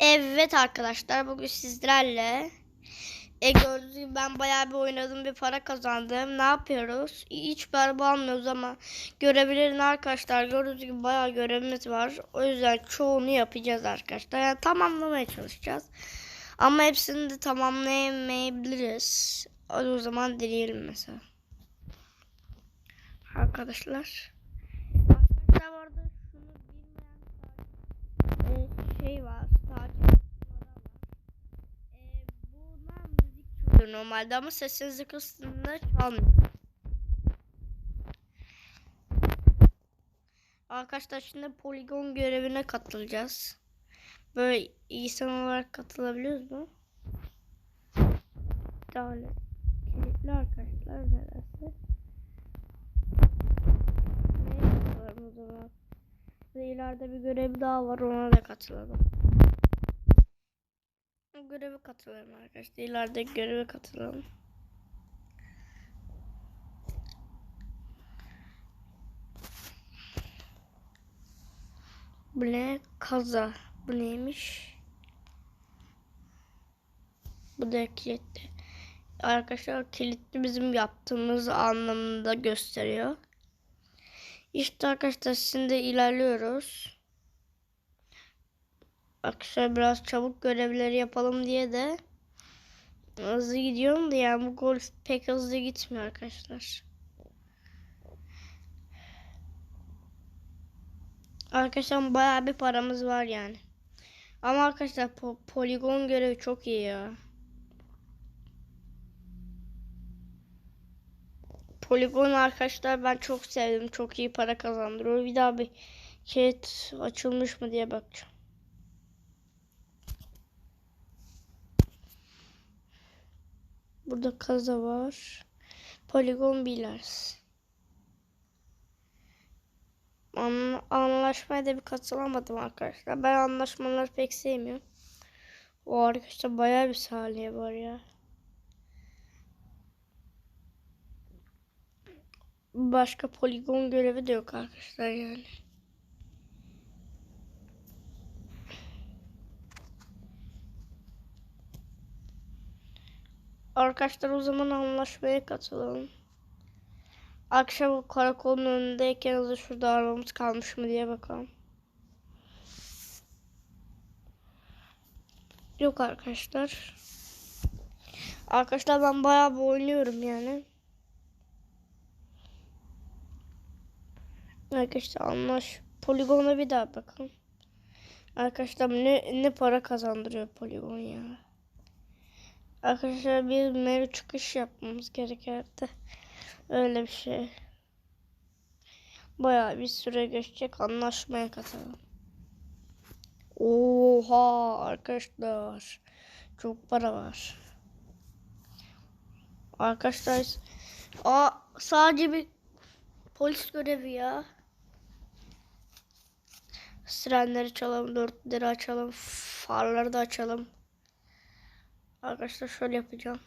Evet arkadaşlar bugün sizlerle e gördüğünüz gibi ben bayağı bir oynadım bir para kazandım. Ne yapıyoruz? Hiç araba almıyoruz ama görebilirin arkadaşlar. Gördüğünüz gibi bayağı görevimiz var. O yüzden çoğunu yapacağız arkadaşlar. Yani tamamlamaya çalışacağız. Ama hepsini de tamamlayamayabiliriz. O zaman deneyelim mesela. Arkadaşlar. Arkadaşlar bu arada şunu bilmeyen e, şey var. Takip e, buna müzik çalıyor normalde ama sesinizi kıstığında çalmıyor. Arkadaşlar şimdi poligon görevine katılacağız. Böyle insan olarak katılabiliyoruz mu? Davet. Kilitli arkadaşlar neresi? Neye katılalım o zaman? Ve ileride bir görev daha var ona da katılalım. Göreve katılalım arkadaşlar. İleride göreve katılalım. Bu ne? Kaza. Bu neymiş? Bu da kilitli. Arkadaşlar kilitli bizim yaptığımız anlamında gösteriyor. İşte arkadaşlar şimdi ilerliyoruz. Arkadaşlar biraz çabuk görevleri yapalım diye de hızlı gidiyorum da yani bu golf pek hızlı gitmiyor arkadaşlar. Arkadaşlar bayağı bir paramız var yani. Ama arkadaşlar po- poligon görevi çok iyi ya. Poligon arkadaşlar ben çok sevdim. Çok iyi para kazandırıyor. Bir daha bir kilit açılmış mı diye bakacağım. Burada kaza var. Poligon Billers. An anlaşmaya da bir katılamadım arkadaşlar. Ben anlaşmaları pek sevmiyorum. O arkadaşlar bayağı bir saniye var ya. Başka poligon görevi de yok arkadaşlar yani. Arkadaşlar o zaman anlaşmaya katılalım. Akşam karakolun önündeyken hazır şurada arabamız kalmış mı diye bakalım. Yok arkadaşlar. Arkadaşlar ben bayağı bir oynuyorum yani. Arkadaşlar anlaş. Poligona bir daha bakalım. Arkadaşlar ne, ne para kazandırıyor poligon ya. Arkadaşlar bir menü çıkış yapmamız gerekirdi. Öyle bir şey. Bayağı bir süre geçecek anlaşmaya katalım. Oha arkadaşlar. Çok para var. Arkadaşlar Aa, sadece bir polis görevi ya. Sirenleri çalalım, dörtleri açalım, farları da açalım. Arkadaşlar şöyle yapacağım.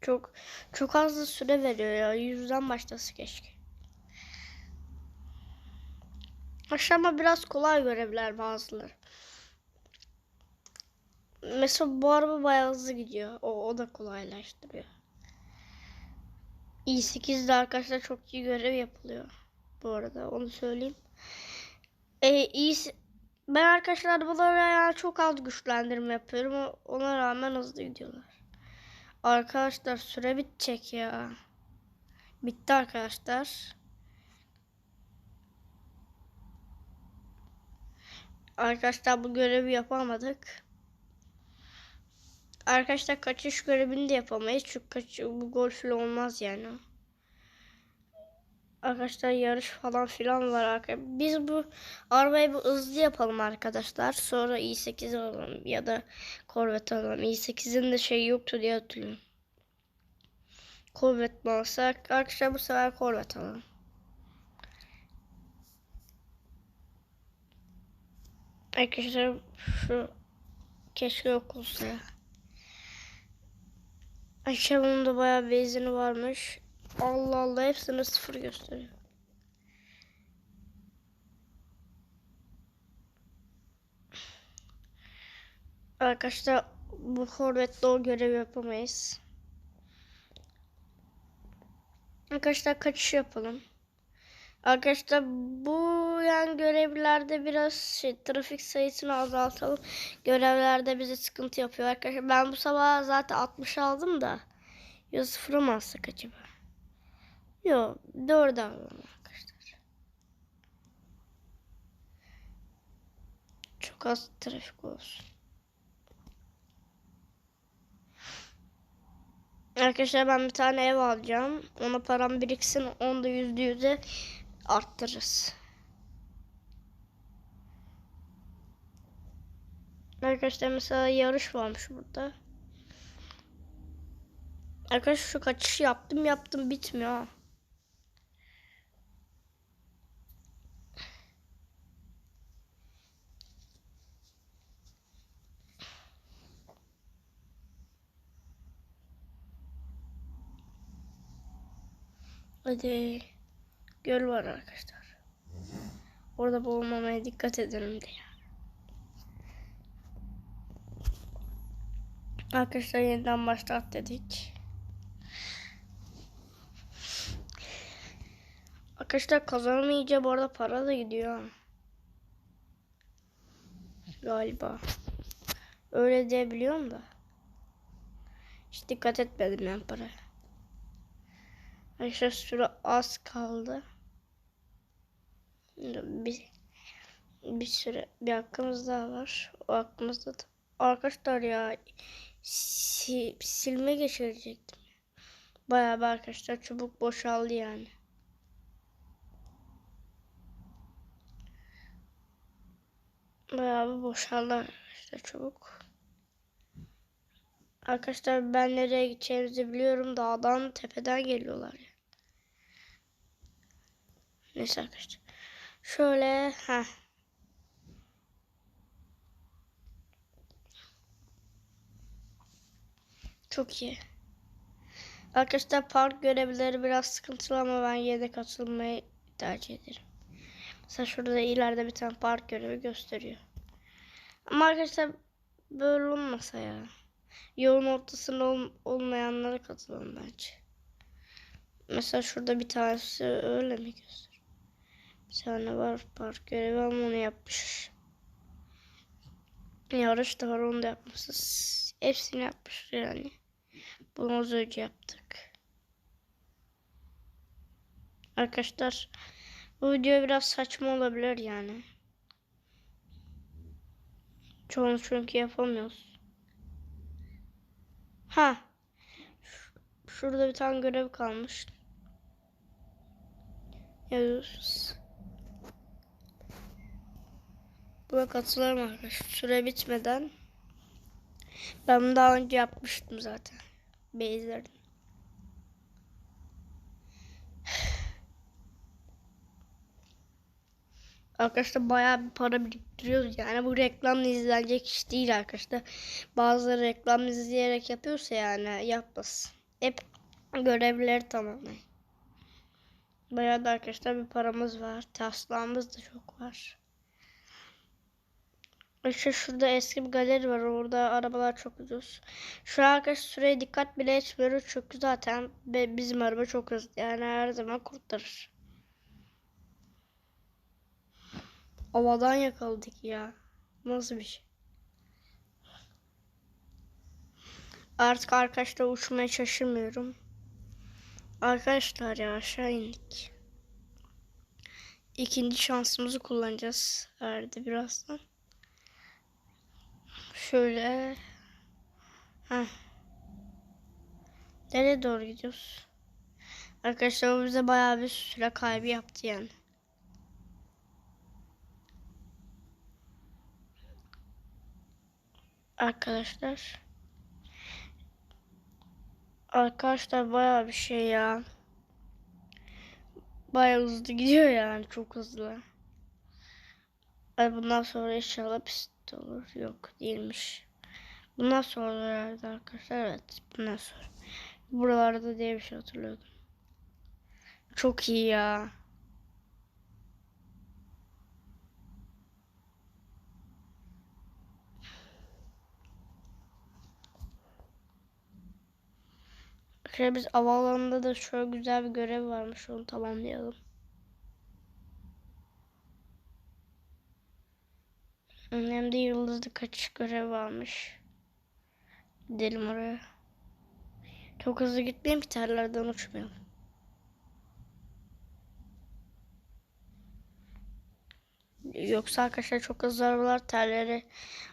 Çok çok az da süre veriyor ya. Yüzden başlası keşke. Aşama biraz kolay görevler bazıları. Mesela bu araba bayağı hızlı gidiyor. O, o da kolaylaştırıyor. i8'de arkadaşlar çok iyi görev yapılıyor. Bu arada onu söyleyeyim. İyi, ben arkadaşlar arabalara yani çok az güçlendirme yapıyorum. Ona rağmen hızlı gidiyorlar. Arkadaşlar süre bitecek ya. Bitti arkadaşlar. Arkadaşlar bu görevi yapamadık. Arkadaşlar kaçış görevini de yapamayız. Çünkü kaç, bu golfle olmaz yani. Arkadaşlar yarış falan filan var arkadaşlar. Biz bu arabayı bir hızlı yapalım arkadaşlar. Sonra i8 alalım ya da Corvette alalım. i8'in de şey yoktu diye hatırlıyorum. Corvette mi alsak? Arkadaşlar bu sefer Corvette alalım. Arkadaşlar şu keşke yok olsa ya. Akşam bunun da bayağı benzini varmış. Allah Allah hepsini sıfır gösteriyor. Arkadaşlar bu forvetle o görev yapamayız. Arkadaşlar kaçış yapalım. Arkadaşlar bu yani görevlerde biraz şey, trafik sayısını azaltalım. Görevlerde bize sıkıntı yapıyor arkadaşlar. Ben bu sabah zaten 60 aldım da. Ya sıfıra mı alsak acaba? Yok 4 alalım arkadaşlar. Çok az trafik olsun. Arkadaşlar ben bir tane ev alacağım. Ona param biriksin. Onu da yüzde yüze arttırırız. Arkadaşlar mesela yarış varmış burada. Arkadaşlar şu kaçış yaptım yaptım bitmiyor. Hadi. Göl var arkadaşlar. Orada boğulmamaya dikkat edelim diye. Arkadaşlar yeniden başlat dedik. Arkadaşlar kazanamayınca bu arada para da gidiyor. Galiba. Öyle diye biliyorum da. Hiç dikkat etmedim ben paraya. Arkadaşlar süre az kaldı. Bir, bir süre bir hakkımız daha var. O hakkımızda da. Arkadaşlar ya si- silme geçirecektim. Bayağı bir arkadaşlar çubuk boşaldı yani. Bayağı bir boşaldı arkadaşlar çubuk. Arkadaşlar ben nereye gideceğimizi biliyorum. Dağdan tepeden geliyorlar ya. Neyse arkadaşlar. Şöyle ha. Çok iyi. Arkadaşlar park görevlileri biraz sıkıntılı ama ben yine de katılmayı tercih ederim. Mesela şurada ileride bir tane park görevi gösteriyor. Ama arkadaşlar böyle olmasa ya. Yolun ortasında ol- olmayanlara katılalım bence. Mesela şurada bir tanesi öyle mi gösteriyor? Bir tane var park görevi ama onu yapmış. Yarış da var onu da yapmışız. Hepsini yapmış yani. Bunu az önce yaptık. Arkadaşlar bu video biraz saçma olabilir yani. Çoğunu çünkü yapamıyoruz. Ha. Şurada bir tane görev kalmış. Yazıyoruz. Buna katılırım arkadaşlar. Süre bitmeden. Ben bunu daha önce yapmıştım zaten. Base'lerin. Arkadaşlar bayağı bir para biriktiriyoruz. Yani bu reklamla izlenecek iş değil arkadaşlar. Bazıları reklam izleyerek yapıyorsa yani yapmasın. Hep görevleri tamamlayın. Bayağı da arkadaşlar bir paramız var. Taslağımız da çok var. İşte şurada eski bir galeri var. Orada arabalar çok ucuz. Şu an arkadaşlar süreye dikkat bile etmiyoruz. Çünkü zaten bizim araba çok hızlı. Yani her zaman kurtarır. Havadan yakaladık ya. Nasıl bir şey? Artık arkadaşlar uçmaya şaşırmıyorum. Arkadaşlar ya aşağı indik. İkinci şansımızı kullanacağız. Herhalde birazdan. Şöyle. Heh. Nereye doğru gidiyoruz? Arkadaşlar bu bize bayağı bir süre kaybı yaptı yani. Arkadaşlar. Arkadaşlar bayağı bir şey ya. Bayağı hızlı gidiyor yani çok hızlı. Ay bundan sonra inşallah pist olur. Yok değilmiş. Bundan sonra herhalde arkadaşlar. Evet bundan sonra. Buralarda diye bir şey hatırlıyordum. Çok iyi ya. Arkadaşlar biz havaalanında da şöyle güzel bir görev varmış onu tamamlayalım. Hem de yıldızlı kaçış görev varmış. Gidelim oraya. Çok hızlı gitmeyelim ki terlerden uçmayalım. Yoksa arkadaşlar çok hızlı arabalar terleri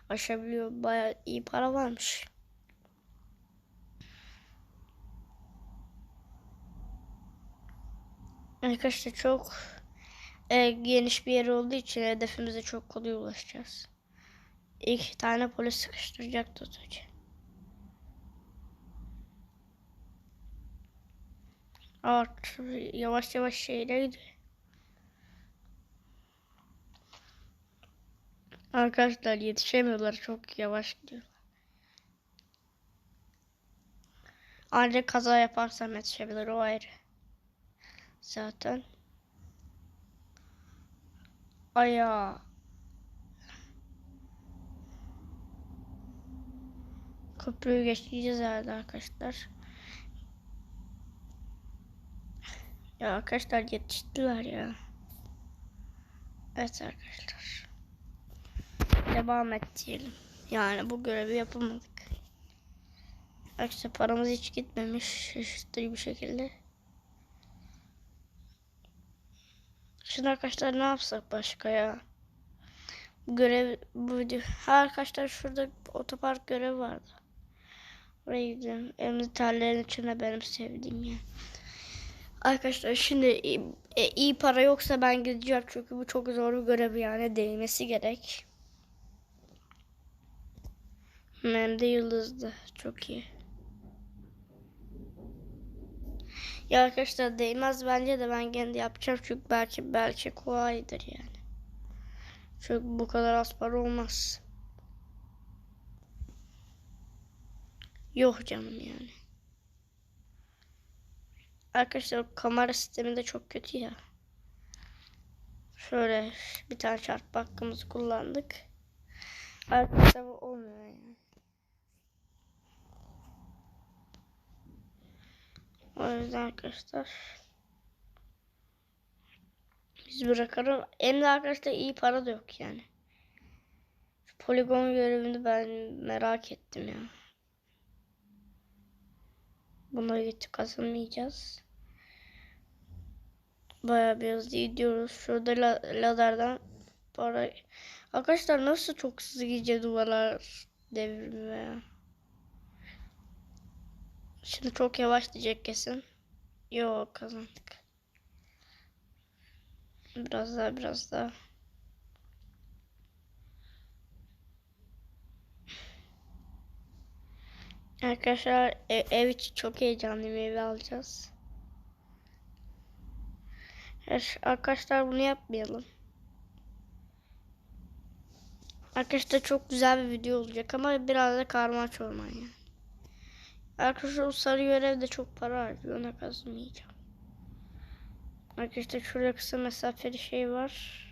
aşabiliyor. Baya iyi para varmış. Arkadaşlar çok e, geniş bir yer olduğu için hedefimize çok kolay ulaşacağız. İki tane polis sıkıştıracak tutucu. Art yavaş yavaş şeyle gidiyor. Arkadaşlar yetişemiyorlar çok yavaş gidiyorlar. Ancak kaza yaparsam yetişebilir o ayrı. Zaten. Aya. Köprüyü geçeceğiz herhalde arkadaşlar. Ya arkadaşlar yetiştiler ya. Evet arkadaşlar. Devam et diyelim. Yani bu görevi yapamadık. Arkadaşlar paramız hiç gitmemiş. Şaşırtıcı bir şekilde. Şimdi arkadaşlar ne yapsak başka ya? Görev bu video. Ha arkadaşlar şurada otopark görevi vardı. Oraya gidelim. Emnitarların içinde benim sevdiğim yer. Arkadaşlar şimdi iyi, e, iyi para yoksa ben gideceğim çünkü bu çok zor bir görev yani değmesi gerek. Hem de yıldızdı. Çok iyi. Ya arkadaşlar değmez bence de ben kendi yapacağım çünkü belki belki kolaydır yani. Çünkü bu kadar az para olmaz. Yok canım yani. Arkadaşlar kamera sistemi de çok kötü ya. Şöyle bir tane çarpma hakkımızı kullandık. Arkadaşlar olmuyor yüzden arkadaşlar biz bırakalım. Hem de arkadaşlar iyi para da yok yani. Şu poligon görevini ben merak ettim ya. Bunları gidip kazanmayacağız. Bayağı bir hızlı gidiyoruz. Şurada la laderden para... Arkadaşlar nasıl çok hızlı gideceğiz duvarlar devrimi ya. Şimdi çok yavaş diyecek kesin. Yok kazandık. Biraz daha biraz daha. Arkadaşlar ev, ev için çok heyecanlıyım evi alacağız. Arkadaşlar bunu yapmayalım. Arkadaşlar çok güzel bir video olacak ama biraz da karma çorman yani. Arkadaşlar o sarı görevde çok para harcıyor. Ona kazanmayacağım. Arkadaşlar şurada kısa mesafeli şey var.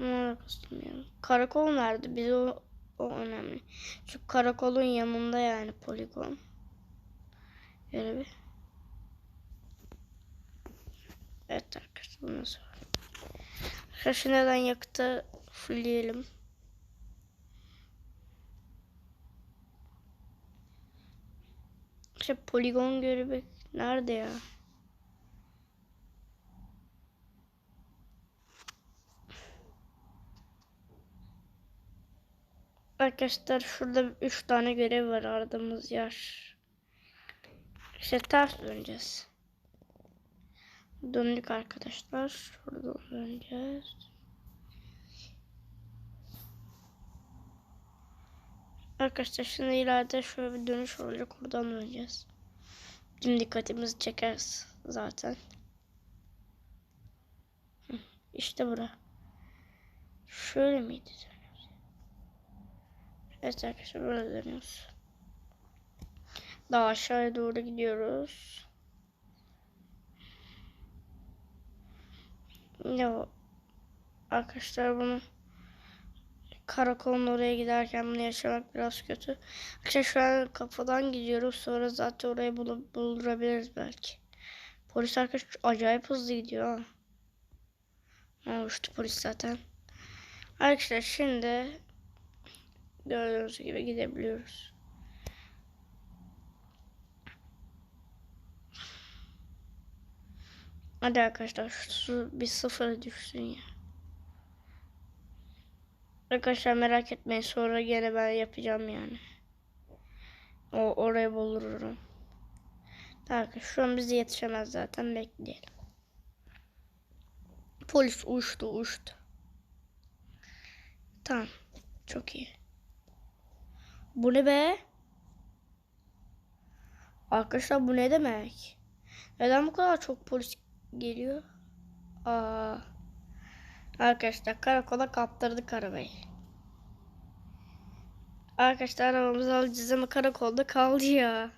Ona kazanmıyorum. Karakol nerede? Biz o, o önemli. Şu karakolun yanında yani poligon. Görevi. Evet arkadaşlar bunu nasıl Arkadaşlar neden yakıtı fullleyelim. İşte poligon görevi nerede ya? Arkadaşlar şurada 3 tane görev var aradığımız yer. İşte ters döneceğiz. Döndük arkadaşlar. Şuradan döneceğiz. Arkadaşlar şimdi ileride şöyle bir dönüş olacak. Oradan döneceğiz. Bizim dikkatimizi çekeriz zaten. İşte bura. Şöyle miydi? Evet arkadaşlar böyle dönüyoruz. Daha aşağıya doğru gidiyoruz. Ya arkadaşlar bunu karakolun oraya giderken bunu yaşamak biraz kötü. Arkadaşlar şu an kafadan gidiyoruz. Sonra zaten orayı bul bulabiliriz belki. Polis arkadaş acayip hızlı gidiyor ha. Ha uçtu polis zaten. Arkadaşlar şimdi gördüğünüz gibi gidebiliyoruz. Hadi arkadaşlar şu bir sıfır düşsün ya. Arkadaşlar merak etmeyin sonra gene ben yapacağım yani. O oraya bulurum. Arkadaşlar şu an bize yetişemez zaten bekleyelim. Polis uçtu uçtu. Tamam. Çok iyi. Bu ne be? Arkadaşlar bu ne demek? Neden bu kadar çok polis geliyor? Aa. Arkadaşlar karakola kaptırdık arabayı. Arkadaşlar arabamızı alacağız ama karakolda kaldı ya.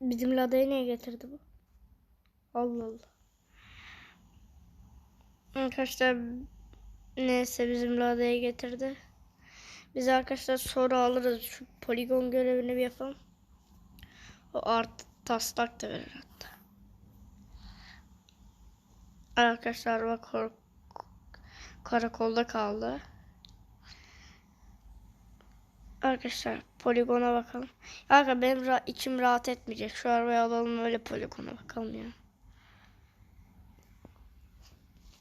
Bizim ladayı niye getirdi bu? Allah Allah. Arkadaşlar neyse bizim ladaya getirdi. Biz arkadaşlar sonra alırız. Şu poligon görevini bir yapalım. O art taslak da verir hatta. Arkadaşlar bak kor- karakolda kaldı. Arkadaşlar poligona bakalım. Arkadaşlar benim ra- içim rahat etmeyecek. Şu arabayı alalım öyle poligona bakalım ya.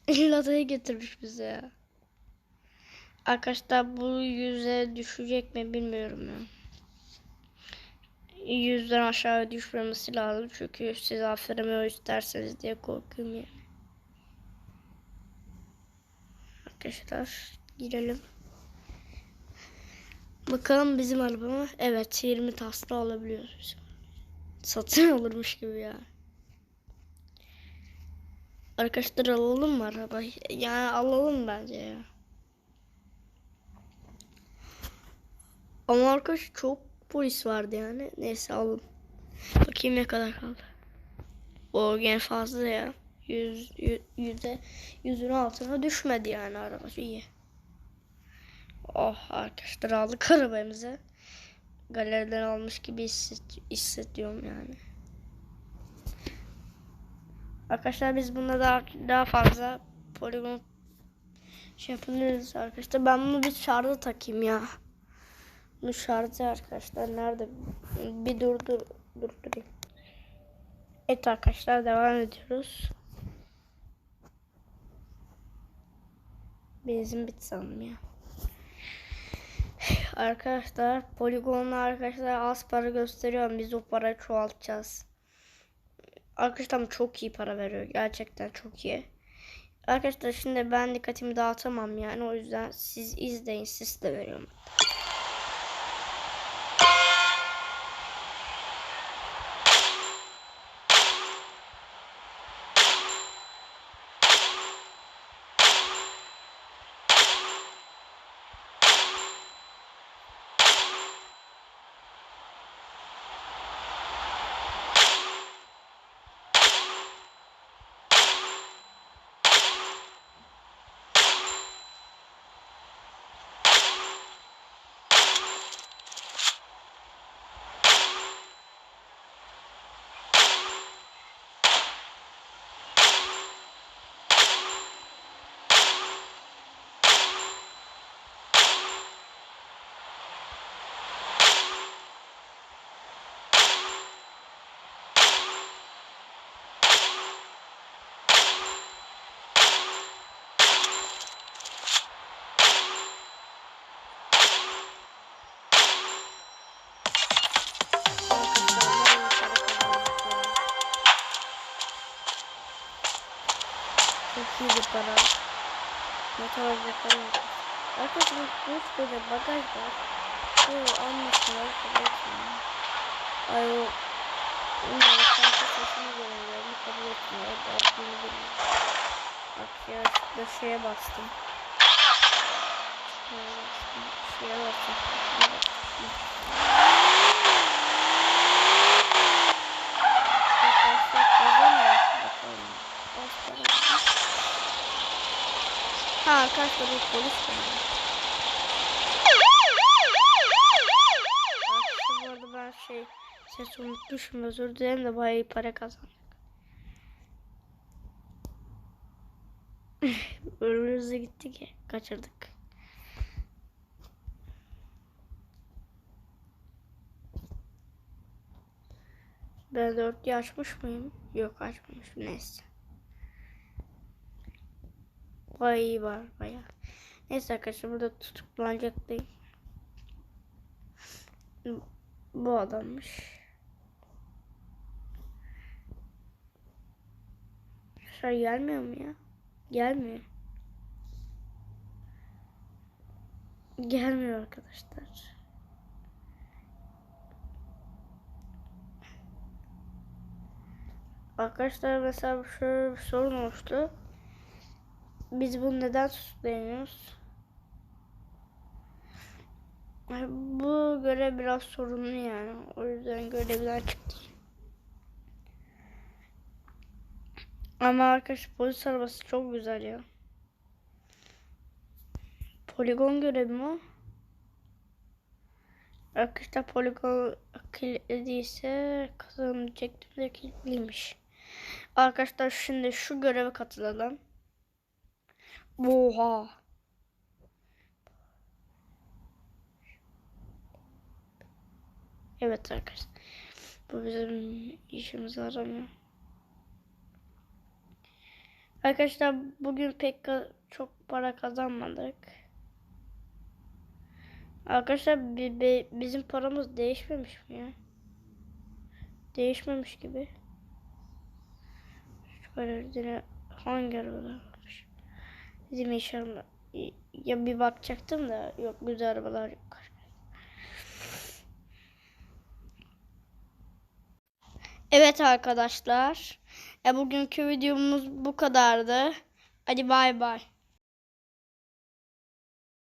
Ladayı getirmiş bize ya. Arkadaşlar bu yüze düşecek mi bilmiyorum ya. Yüzden aşağı düşmemesi lazım çünkü siz aferin isterseniz diye korkuyorum yani. Arkadaşlar girelim. Bakalım bizim araba mı? Evet 20 tasla alabiliyoruz. Satın alırmış gibi ya. Arkadaşlar alalım mı arabayı? Yani alalım bence ya. Ama arkadaş çok polis vardı yani. Neyse alalım. Bakayım ne kadar kaldı. O gene fazla ya. Yüz, yüz, yüzde yüzün altına düşmedi yani araba. İyi. Oh arkadaşlar aldık arabamızı. Galeriden almış gibi hisset, hissediyorum yani. Arkadaşlar biz bunda daha daha fazla poligon şey yapabiliriz arkadaşlar. Ben bunu bir şarja takayım ya. Bunu şarjı arkadaşlar nerede? Bir dur dur durdurayım. Evet arkadaşlar devam ediyoruz. Benzin bitti sanırım ya. Arkadaşlar poligonla arkadaşlar az para gösteriyorum. Biz o parayı çoğaltacağız. Arkadaşlar çok iyi para veriyor. Gerçekten çok iyi. Arkadaşlar şimdi ben dikkatimi dağıtamam yani. O yüzden siz izleyin. Siz de veriyorum. Çok iyi bir para. Motor alacaklarım yok. Arkadaşlar bu böyle bagaj var. Bu almışlar. Ay o Bilmiyorum, sanki sesini göremiyorum. Kabul etmiyor. Belki bunu bilmiyorum. Bak ya şurada şeye bastım. Şeye bastım. Şeye bastım. Şeye bastım. Ha Arkadaşlar bu polis bu arada ben şey ses unutmuşum özür dilerim de bayağı iyi para kazandık. Hızlı gitti ki kaçırdık. Ben dörtlüğü açmış mıyım? Yok açmamışım neyse. İyi var bayağı. Neyse arkadaşlar burada tutuklanacak değil. Bu adammış. Şey gelmiyor mu ya? Gelmiyor. Gelmiyor arkadaşlar. Arkadaşlar mesela şöyle bir sorun oluştu. Biz bunu neden tutuklayamıyoruz? Ay, Bu görev biraz sorunlu yani. O yüzden görevden çıktı. Ama arkadaş polis arabası çok güzel ya. Poligon görevi mi? Arkadaşlar poligon kilitlediyse kazanacaktım da kilitliymiş. Arkadaşlar şimdi şu göreve katılalım. Oha. Evet arkadaşlar. Bu bizim işimizi aramıyor. Arkadaşlar bugün pek çok para kazanmadık. Arkadaşlar bi- bi- bizim paramız değişmemiş mi ya? Değişmemiş gibi. Görevlere hangi varmış? Bizim inşallah ya bir bakacaktım da yok güzel arabalar yok. Evet arkadaşlar. E, bugünkü videomuz bu kadardı. Hadi bay bay.